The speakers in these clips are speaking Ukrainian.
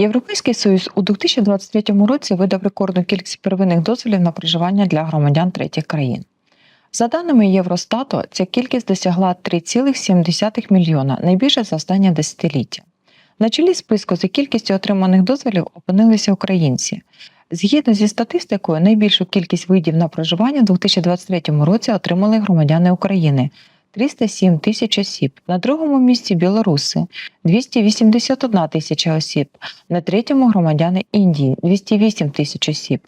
Європейський Союз у 2023 році видав рекордну кількість первинних дозволів на проживання для громадян третіх країн. За даними Євростату, ця кількість досягла 3,7 мільйона, найбільше за останнє десятиліття. На чолі списку за кількістю отриманих дозволів опинилися українці. Згідно зі статистикою, найбільшу кількість видів на проживання у 2023 році отримали громадяни України 307 тисяч осіб. На другому місці білоруси 281 тисяча осіб. На третьому громадяни Індії 208 тисяч осіб.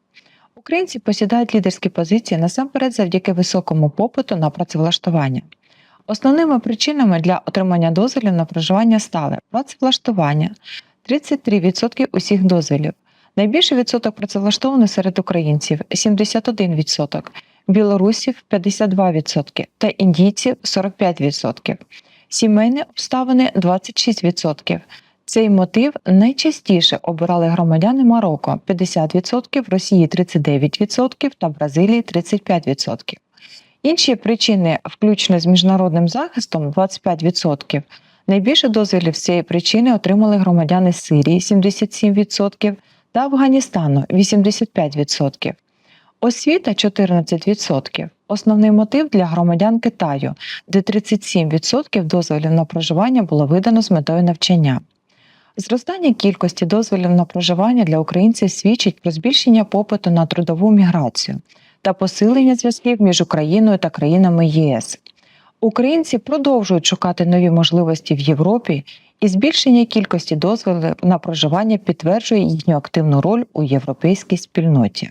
Українці посідають лідерські позиції насамперед завдяки високому попиту на працевлаштування. Основними причинами для отримання дозволів на проживання стали працевлаштування 33% усіх дозволів. Найбільший відсоток працевлаштованих серед українців 71%, білорусів 52% та індійців 45%. Сімейні обставини 26%. Цей мотив найчастіше обирали громадяни Марокко 50%, Росії 39% та Бразилії 35%. Інші причини, включно з міжнародним захистом 25%. Найбільше дозволів з цієї причини отримали громадяни Сирії 77% та Афганістану 85%. Освіта 14%. Основний мотив для громадян Китаю, де 37% дозволів на проживання було видано з метою навчання. Зростання кількості дозволів на проживання для українців свідчить про збільшення попиту на трудову міграцію та посилення зв'язків між Україною та країнами ЄС. Українці продовжують шукати нові можливості в Європі, і збільшення кількості дозволів на проживання підтверджує їхню активну роль у європейській спільноті.